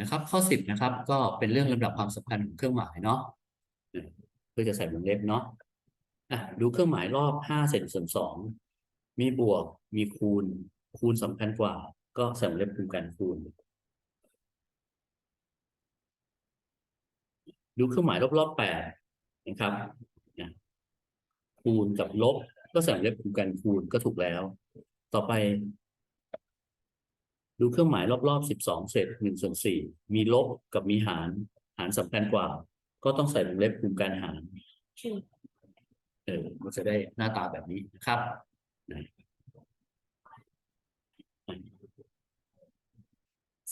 นะครับ ข้อสิบนะครับ ก็เป็นเรื่องลำดับความสำคัญของเครื่องหมายเนาะเพื่อจะใส่วงเล็บเนาะอะดูเครื่องหมายรอบห้าเศษส่วนสองมีบวกมีคูณ คูณสำคัญกว่า ก็ใส่วงเล็บคูณกันคูณ ดูเครื่องหมายรอบๆแปดนะครับคูณกับลบก็ใส่วงเล็บคูณกันคูณก็ถูกแล้ว ต่อไป ดูเครื่องหมายรอบๆสิบสองเศษหนึ่งส่วนสี่มีลบกับมีหาร หารสำคัญกว่า ก็ต้องใส่วงเล็บคูณการหารเออมันจะได้หน้าตาแบบนี้นะครับนะ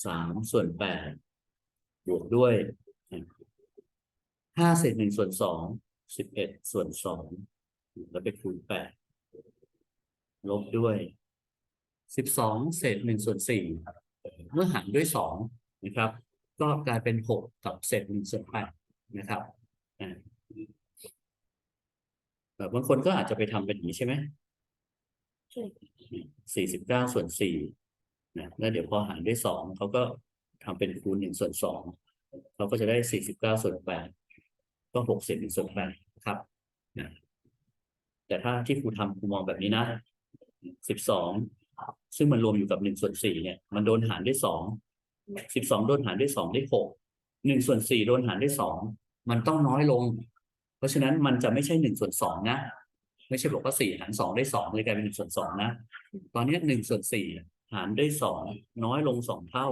สามส่วนแปดบวกด้วยห้าเศษหนึ่งส่วนสองสิบเอ็ดส่วนสองแล้วไปคูณแปดลบด้วย สิบสองเศษหนึ่งส่วนสี่เมื่อหารด้วยสองนะครับ ก็กลายเป็นหกกับเศษหนึ่งส่วนแปดนะครับแบบบางคนก็อาจจะไปทำเป็นอย่างนี้ใช่ไหมใช่สี่สิบเก้าส่วนสี่นะแล้วเดี๋ยวพอหารด้วยสองเขาก็ทำเป็นคูณหนึ่งส่วนสองเขาก็จะได้สี่สิบเก้าส่วนแปดก็หกเศษหนึ่งส่วนแปดครับนะแต่ถ้าที่ครูทำครูมองแบบนี้นะสิบสอง ซึ่งมันรวมอยู่กับหนึ่งส่วนสี่เนี่ย มันโดนหารด้วยสองสิบสองโดนหารด้วยสองได้หกหนึ่งส่วนสี่โดนหารด้วยสองมันต้องน้อยลง เพราะฉะนั้นมันจะไม่ใช่หนึ่งส่วนสองนะ ไม่ใช่บอกว่าสี่หารสองได้สองเลยกลายเป็นหนึ่งส่วนสองนะ ตอนนี้หนึ่งส่วนสี่หารด้วยสองน้อยลงสองเท่า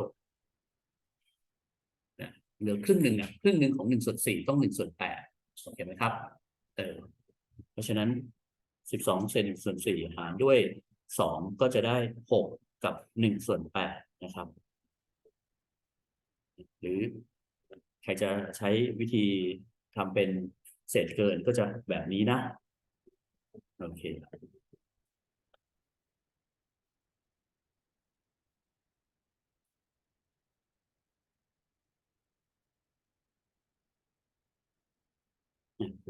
เหลือครึ่งหนึ่งอะครึ่งหนึ่งของหนึ่งส่วนสี่ต้องหนึ่งส่วนแปดโอเคไหมครับ เออเพราะฉะนั้นสิบสองเศษหนึ่งส่วนสี่หารด้วย สองก็จะได้หกกับหนึ่งส่วนแปดนะครับ หรือใครจะใช้วิธีทำเป็นเศษเกินก็จะแบบนี้นะ โอเค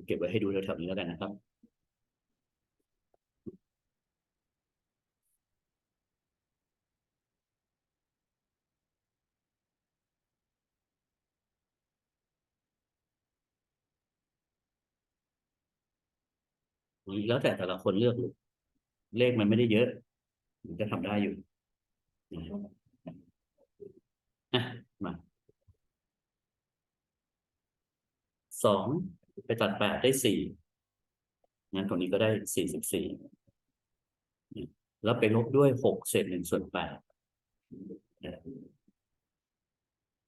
เก็บไว้ให้ดูแถวๆนี้แล้วกันนะครับ แล้วแต่แต่ละคนเลือกลูกเลขมันไม่ได้เยอะมันจะทำได้อยู่อะมาสองไปตัดแปดได้สี่งั้นตรงนี้ก็ได้สี่สิบสี่แล้วไปลบด้วยหกเศษหนึ่งส่วนแปด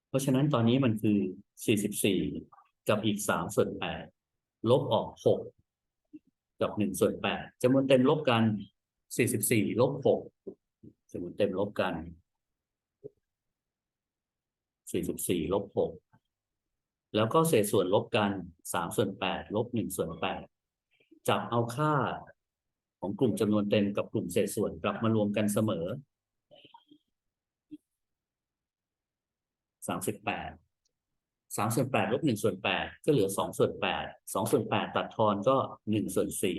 เพราะฉะนั้นตอนนี้มันคือสี่สิบสี่กับอีกสามส่วนแปดลบออกหก กับหนึ่งส่วนแปดจำนวนเต็มลบกันสี่สิบสี่ลบหกจำนวนเต็มลบกันสี่สิบสี่ลบหกแล้วก็เศษส่วนลบกันสามส่วนแปดลบหนึ่งส่วนแปดจับเอาค่าของกลุ่มจำนวนเต็มกับกลุ่มเศษส่วนกลับมารวมกันเสมอสามสิบแปด สามส่วนแปดลบหนึ่งส่วนแปดก็เหลือสองส่วนแปดสองส่วนแปดตัดทอนก็หนึ่งส่วนสี่